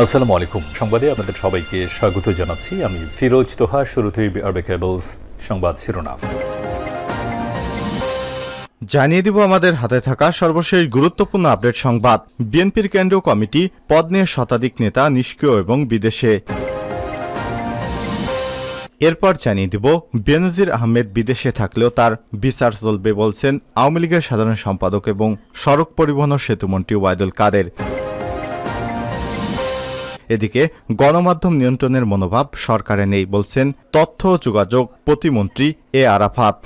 আসসালামু আলাইকুম। সংবাদে আপনাদের সবাইকে স্বাগত জানাচ্ছি। আমি ফিরোজ তোহা, শুরুতেই আরবে কেবলস সংবাদ শিরোনাম। জানিয়ে দিব আমাদের হাতে থাকা সর্বশেষ গুরুত্বপূর্ণ আপডেট সংবাদ। বিএনপির কেন্দ্রীয় কমিটি পদ নিয়ে শতাধিক নেতা নিষ্ক্রিয় এবং বিদেশে। এরপর জানিয়ে দিব, বেনজির আহমেদ বিদেশে থাকলেও তার বিচার চলবে বলছেন আওয়ামী লীগের সাধারণ সম্পাদক এবং সড়ক পরিবহন সেতুমন্ত্রী ওয়াইদুল কাদের। এদিকে গণমাধ্যম নিয়ন্ত্রণের মনোভাব সরকারে নেই বলছেন তথ্য যোগাযোগ প্রতিমন্ত্রী এ আরাফাত।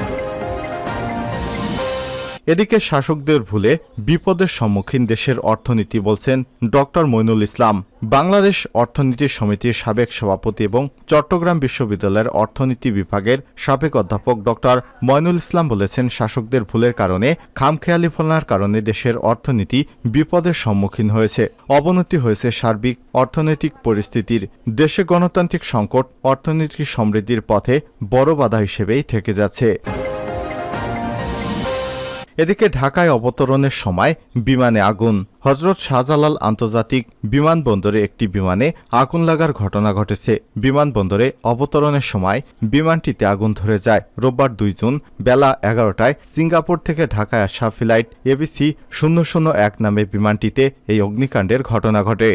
এদিকে শাসকদের ভুলে বিপদের সম্মুখীন দেশের অর্থনীতি বলছেন ডক্টর মইনুল ইসলাম। বাংলাদেশ অর্থনীতি সমিতির সাবেক সভাপতি এবং চট্টগ্রাম বিশ্ববিদ্যালয়ের অর্থনীতি বিভাগের সাবেক অধ্যাপক ডক্টর মইনুল ইসলাম বলেছেন, শাসকদের ভুলের কারণে খামখেয়ালি ফলনার কারণে দেশের অর্থনীতি বিপদের সম্মুখীন হয়েছে। অবনতি হয়েছে সার্বিক অর্থনৈতিক পরিস্থিতির। দেশে গণতান্ত্রিক সংকট অর্থনৈতিক সমৃদ্ধির পথে বড় বাধা হিসেবেই থেকে যাচ্ছে। এদিকে ঢাকায় অবতরণের সময় বিমানে আগুন। হজরত শাহজালাল আন্তর্জাতিক বিমানবন্দরে একটি বিমানে আগুন লাগার ঘটনা ঘটেছে। বিমানবন্দরে অবতরণের সময় বিমানটিতে আগুন ধরে যায়। রোববার দুই জুন বেলা এগারোটায় সিঙ্গাপুর থেকে ঢাকায় আসা ফ্লাইট এবিসি শূন্য শূন্য এক নামে বিমানটিতে এই অগ্নিকাণ্ডের ঘটনা ঘটে।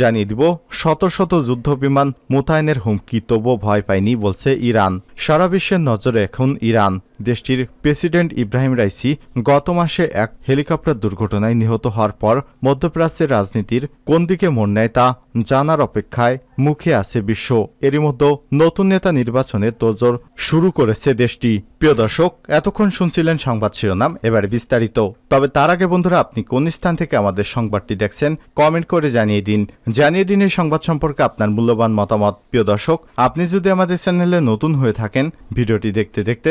জানিয়ে দিব, শত শত যুদ্ধ বিমান মোতায়েনের হুমকি, তবুও ভয় পায়নি, বলছে ইরান। সারা বিশ্বের নজরে এখন ইরান। দেশটির প্রেসিডেন্ট ইব্রাহিম রাইসি গত মাসে এক হেলিকপ্টার দুর্ঘটনায় নিহত হওয়ার পর মধ্যপ্রাচ্যের রাজনীতির কোন দিকে মোড় নেয় তা জানার অপেক্ষায় মুখে আছে বিশ্ব। এরই মধ্যে নতুন নেতা নির্বাচনে তোজোর শুরু করেছে দেশটি। প্রিয় দর্শক, এতক্ষণ শুনছিলেন সংবাদ শিরোনাম, এবার বিস্তারিত। তবে তার আগে বন্ধুরা, আপনি কোন স্থান থেকে আমাদের সংবাদটি দেখছেন, কমেন্ট করে জানিয়ে দিন। জানিয়ে দিন এই সংবাদ সম্পর্কে আপনার মূল্যবান মতামত। প্রিয় দর্শক, আপনি যদি আমাদের চ্যানেলে নতুন হয়ে থাকেন, ভিডিওটি দেখতে দেখতে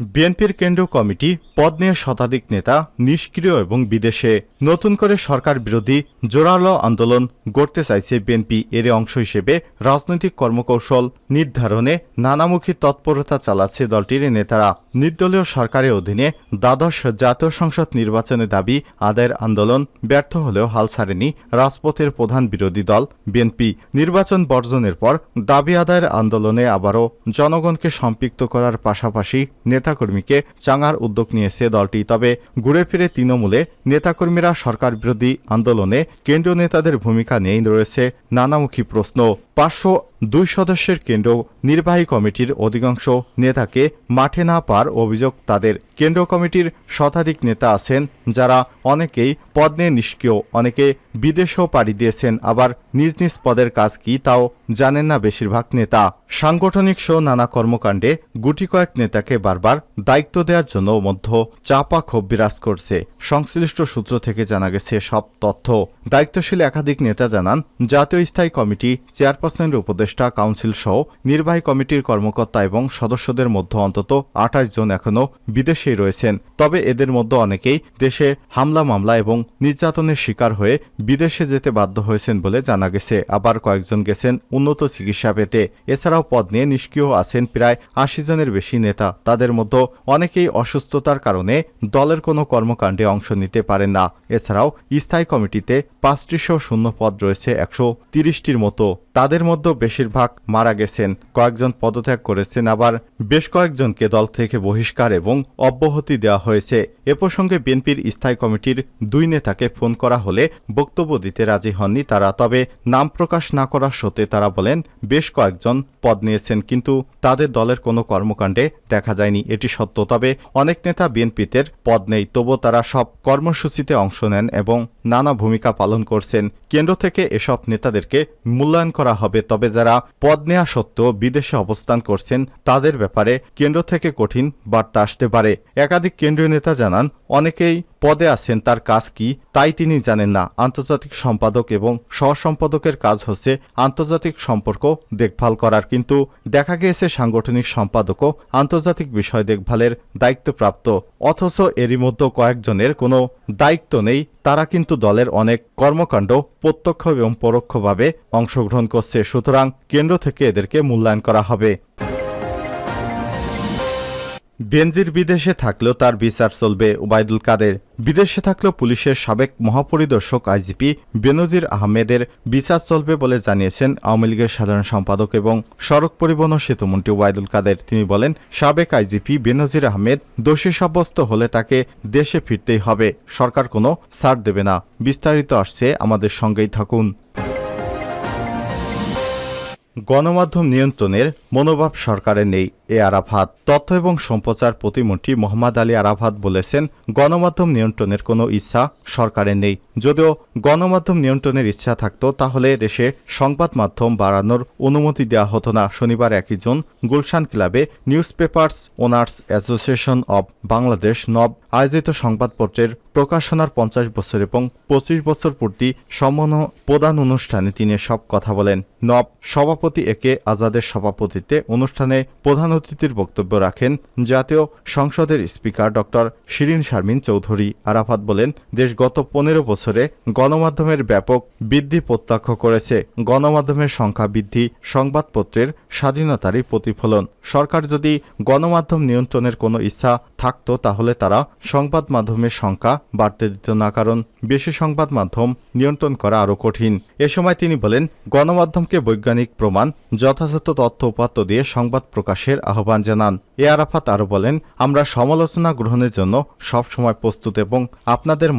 বিএনপির কেন্দ্রীয় কমিটি পদ নিয়ে শতাধিক নেতা নিষ্ক্রিয় এবং বিদেশে নতুন করে সরকার বিরোধী জোরালো আন্দোলন গড়তে চাইছে বিএনপি। এর অংশ হিসেবে রাজনৈতিক কর্মকৌশল নির্ধারণে নানামুখী তৎপরতা চালাচ্ছে দলটির নেতারা। নির্দলীয় সরকারের অধীনে দ্বাদশ জাতীয় সংসদ নির্বাচনে দাবি, আদায়ের আন্দোলন ব্যর্থ হলেও হাল ছাড়েনি রাজপথের প্রধান বিরোধী দল বিএনপি। নির্বাচন বর্জনের পর দাবি আদায়ের আন্দোলনে আবারও জনগণকে সম্পৃক্ত করার পাশাপাশি নেতাকর্মীকে চাঙার উদ্যোগ নিয়েছে দলটি। তবে ঘুরে ফিরে তৃণমূলে নেতাকর্মীরা সরকার বিরোধী আন্দোলনে কেন্দ্রীয় নেতাদের ভূমিকা নিয়েই রয়েছে নানামুখী প্রশ্ন। পাঁচশো দুই সদস্যের কেন্দ্র নির্বাহী কমিটির অধিকাংশ নেতাকে মাঠে না পার অভিযোগ তাদের। কেন্দ্র কমিটির শতাধিক নেতা আছেন, যারা অনেকেই পদ নিয়ে নিষ্ক্রিয়, অনেকে বিদেশেও পাড়ি দিয়েছেন, আবার নিজ নিজ পদের কাজ কি তাও জানেন না বেশিরভাগ নেতা। সাংগঠনিক সহ নানা কর্মকাণ্ডে গুটি কয়েক নেতাকে বারবার দায়িত্ব দেওয়ার জন্য মধ্য চাপা ক্ষোভ বিরাজ করছে। সংশ্লিষ্ট সূত্র থেকে জানা গেছে সব তথ্য। দায়িত্বশীল একাধিক নেতা জানান, জাতীয় স্থায়ী কমিটি চেয়ারপারসনের উপদেষ্টা, কাউন্সিল সহ নির্বাহী কমিটির কর্মকর্তা এবং সদস্যদের মধ্যে অন্তত আঠাশ জন এখনও বিদেশেই রয়েছেন। তবে এদের মধ্যে অনেকেই দেশে হামলা, মামলা এবং নির্যাতনের শিকার হয়ে বিদেশে যেতে বাধ্য হয়েছেন বলে জানা গেছে। আবার কয়েকজন গেছেন উন্নত চিকিৎসা পেতে। এছাড়াও পদ নিয়ে নিষ্ক্রিয় আছেন প্রায় আশি জনের বেশি নেতা। তাদের মধ্যে অনেকেই অসুস্থতার কারণে দলের কোনো কর্মকাণ্ডে অংশ নিতে পারেন না। এছাড়াও স্থায়ী কমিটিতে পাঁচটিশো শূন্য পদ রয়েছে একশো তিরিশটির মতো। তাদের মধ্যে বেশিরভাগ মারা গেছেন। কয়েকজন পদত্যাগ করেছেন, আবার বেশ কয়েকজনকে দল থেকে বহিষ্কার এবং অব্যাহতি দেওয়া হয়েছে। এ প্রসঙ্গে বিএনপির স্থায়ী কমিটির দুই নেতাকে ফোন করা হলে বক্তব্য দিতে রাজি হননি তারা। তবে নাম প্রকাশ না করার সত্ত্বে তারা বলেন, বেশ কয়েকজন পদ নিয়েছেন, কিন্তু তাদের দলের কোনো কর্মকাণ্ডে দেখা যায়নি, এটি সত্য। তবে অনেক নেতা বিএনপিতে পদ নেই তবু তারা সব কর্মসূচিতে অংশ নেন এবং নানা ভূমিকা পালন করছেন। কেন্দ্র থেকে এসব নেতাদেরকে মূল্যায়ন করা হবে, তবে যারা পদ নেওয়া সত্ত্বেও বিদেশে অবস্থান করছেন, তাদের ব্যাপারে কেন্দ্র থেকে কঠিন বার্তা আসতে পারে। একাধিক কেন্দ্রীয় নেতা জানান, অনেকেই পদে আছেন তার কাজ কি, তাই তিনি জানেন না। আন্তর্জাতিক সম্পাদক এবং সহসম্পাদকের কাজ হচ্ছে আন্তর্জাতিক সম্পর্ক দেখভাল করার। কিন্তু দেখা গিয়েছে সাংগঠনিক সম্পাদকও আন্তর্জাতিক বিষয় দেখভালের দায়িত্বপ্রাপ্ত। অথচ এরই মধ্যে কয়েকজনের কোনো দায়িত্ব নেই, তারা কিন্তু দলের অনেক কর্মকাণ্ড প্রত্যক্ষ এবং পরোক্ষভাবে অংশগ্রহণ করছে। সুতরাং কেন্দ্র থেকে এদেরকে মূল্যায়ন করা হবে। বেনজির বিদেশে থাকলেও তার বিচার চলবে। ওবায়দুল কাদের বিদেশে থাকলেও পুলিশের সাবেক মহাপরিদর্শক আইজিপি বেনজির আহমেদের বিচার চলবে বলে জানিয়েছেন আওয়ামী লীগের সাধারণ সম্পাদক এবং সড়ক পরিবহন সেতুমন্ত্রী ওবায়দুল কাদের। তিনি বলেন, সাবেক আইজিপি বেনজির আহমেদ দোষী সাব্যস্ত হলে তাকে দেশে ফিরতেই হবে। সরকার কোনো ছাড় দেবে না। বিস্তারিত আসছে আমাদের সঙ্গেই থাকুন। গণমাধ্যম নিয়ন্ত্রণের মনোভাব সরকারের নেই। এ আরাফাত। তথ্য এবং সম্প্রচার প্রতিমন্ত্রী মোহাম্মদ আলী আরাফাত বলেছেন, গণমাধ্যম নিয়ন্ত্রণের কোনো ইচ্ছা সরকারের নেই। যদিও গণমাধ্যম নিয়ন্ত্রণের ইচ্ছা থাকতো, তাহলে দেশে সংবাদ মাধ্যম বাড়ানোর অনুমতি দেওয়া হতো না। শনিবার একই জুন গুলশান ক্লাবে newspapers owners association of Bangladesh নব আয়োজিত সংবাদপত্রের প্রকাশনার পঞ্চাশ বছর এবং পঁচিশ বছর পূর্তি সম্মান প্রদান অনুষ্ঠানে তিনি সব কথা বলেন। নব সভাপতি একে আজাদের সভাপতিত্বে অনুষ্ঠানে প্রধান অতিথির বক্তব্য রাখেন জাতীয় সংসদের স্পিকার ডক্টর শিরিন শারমিন চৌধুরী। আরাফাত বলেন, দেশ গত পনেরো বছরে গণমাধ্যমের ব্যাপক বৃদ্ধি প্রত্যক্ষ করেছে। গণমাধ্যমের সংখ্যা বৃদ্ধি, সংবাদপত্রের স্বাধীনতারই প্রতিফলন। সরকার যদি গণমাধ্যম নিয়ন্ত্রণের কোনো ইচ্ছা থাকতো তাহলে তারা সংবাদ মাধ্যমের সংখ্যা বাড়তে দিত না, কারণ বেশি সংবাদ মাধ্যম নিয়ন্ত্রণ করা আরও কঠিন। এ সময় তিনি বলেন, গণমাধ্যমকে বৈজ্ঞানিক প্রমাণ, যথাযথ তথ্য উপাত্ত দিয়ে সংবাদ প্রকাশের আহ্বান জানান। এ আরাফাত আরও বলেন, আমরা সমালোচনা গ্রহণের জন্য সবসময় প্রস্তুত এবং আপনাদের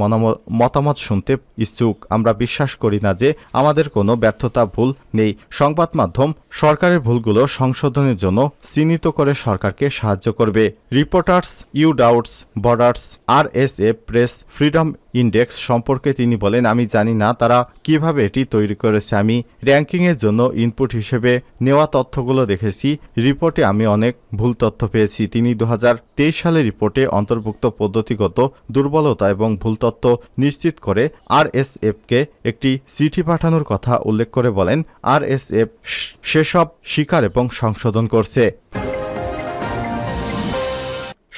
মতামত শুনতে ইচ্ছুক। আমরা বিশ্বাস করি না যে আমাদের কোনো ব্যর্থতা ভুল নেই। সংবাদ মাধ্যম সরকারের ভুলগুলো সংশোধনের জন্য চিহ্নিত করে সরকারকে সাহায্য করবে। Reporters without, borders R S A press, freedom index সম্পর্কে তিনি বলেন, আমি জানি না তারা কীভাবে এটি তৈরি করেছে। আমি র্যাঙ্কিংয়ের জন্য ইনপুট হিসেবে নেওয়া তথ্যগুলো দেখেছি। রিপোর্টে আমি অনেক ভুল তথ্য পেয়েছি। তিনি দু হাজার তেইশ সালের রিপোর্টে অন্তর্ভুক্ত পদ্ধতিগত দুর্বলতা এবং ভুল তথ্য নিশ্চিত করে আরএসএফকে একটি চিঠি পাঠানোর কথা উল্লেখ করে বলেন, আরএসএফ সেসব স্বীকার এবং সংশোধন করছে।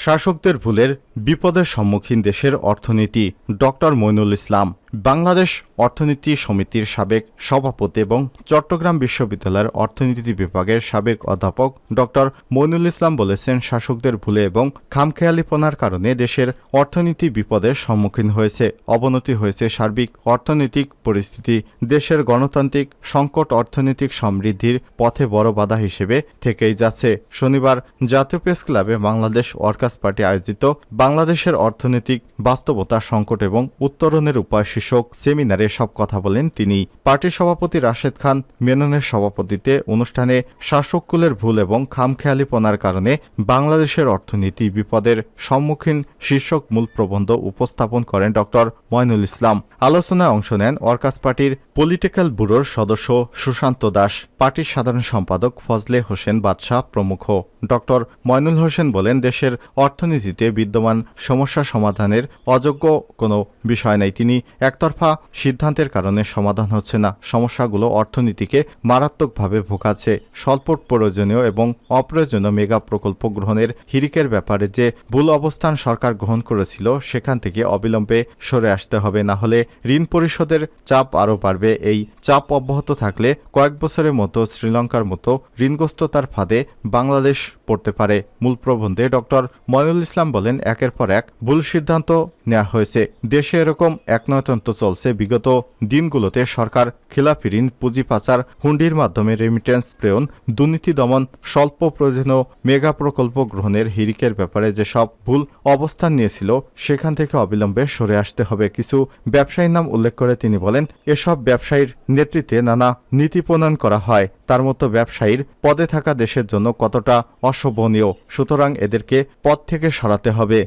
শাসকদের ভুলের বিপদের সম্মুখীন দেশের অর্থনীতি ডক্টর মইনুল ইসলাম। বাংলাদেশ অর্থনীতি সমিতির সাবেক সভাপতি এবং চট্টগ্রাম বিশ্ববিদ্যালয়ের অর্থনীতি বিভাগের সাবেক অধ্যাপক ডক্টর মইনুল ইসলাম বলেছেন, শাসকদের ভুলে এবং খামখেয়ালিপনার কারণে দেশের অর্থনীতি বিপদের সম্মুখীন হয়েছে, অবনতি হয়েছে, সার্বিক অর্থনৈতিক পরিস্থিতি, দেশের গণতান্ত্রিক সংকট অর্থনৈতিক সমৃদ্ধির পথে বড় বাধা হিসেবে থেকেই যাচ্ছে। শনিবার জাতীয় প্রেস ক্লাবে বাংলাদেশ ওয়ার্কার্স পার্টি আয়োজিত বাংলাদেশের অর্থনৈতিক বাস্তবতা সংকট এবং উত্তরণের উপায় শীর্ষক সেমিনারে সব কথা বলেন তিনি। পার্টির সভাপতি রাশেদ খান মেননের সভাপতিত্বে অনুষ্ঠানে শাসককুলের ভুল এবং খামখেয়ালিপনার কারণে বাংলাদেশের অর্থনীতি বিপদের সম্মুখীন শীর্ষক মূল প্রবন্ধ উপস্থাপন করেন ডক্টর ময়নুল ইসলাম। আলোচনায় অংশ নেন ওয়ার্কার্স পার্টির পলিটিক্যাল ব্যুরোর সদস্য সুশান্ত দাস। পার্টির সাধারণ সম্পাদক ফজলে হোসেন বাদশাহ প্রমুখ। ডক্টর ময়নুল হোসেন বলেন, দেশের অর্থনীতিতে বিদ্যমান সমস্যা সমাধানের অযোগ্য কোনো বিষয় নাই। তিনি একতরফা সিদ্ধান্তের কারণে সমাধান হচ্ছে না। সমস্যাগুলো অর্থনীতিকে মারাত্মকভাবে ভোগাচ্ছে। স্বল্প প্রয়োজনীয় এবং অপ্রয়োজনীয় মেগা প্রকল্প গ্রহণের হিরিকের ব্যাপারে যে ভুল অবস্থান সরকার গ্রহণ করেছিল, সেখান থেকে অবিলম্বে সরে আসতে হবে। না হলে ঋণ পরিশোধের চাপ আরও বাড়বে। এই চাপ অব্যাহত থাকলে কয়েক বছরের মতো শ্রীলঙ্কার মতো ঋণগ্রস্ততার ফাঁদে বাংলাদেশ পড়তে পারে। মূল প্রবন্ধে ডক্টর ময়নুল ইসলাম বলেন, একের পর এক ভুল সিদ্ধান্ত নেওয়া হয়েছে। দেশে এরকম একনয়তন্ত্র চলছে। বিগত দিনগুলোতে সরকার খিলাফি ঋণ, পুঁজি পাচার, হুন্ডির মাধ্যমে রেমিটেন্স প্রেরণ, দুর্নীতি দমন, স্বল্প প্রয়োজনীয় মেগা প্রকল্প গ্রহণের হিরিকের ব্যাপারে যেসব ভুল অবস্থান নিয়েছিল, সেখান থেকে অবিলম্বে সরে আসতে হবে। কিছু ব্যবসায়ীর নাম উল্লেখ করে তিনি বলেন, এসব ব্যবসায়ীর নেতৃত্বে নানা নীতি প্রণয়ন করা হয়। তার মতো ব্যবসায়ীর পদে থাকা দেশের জন্য কতটা অশোভনীয় সুতরাং এদেরকে পথ থেকে সরাতে হবে।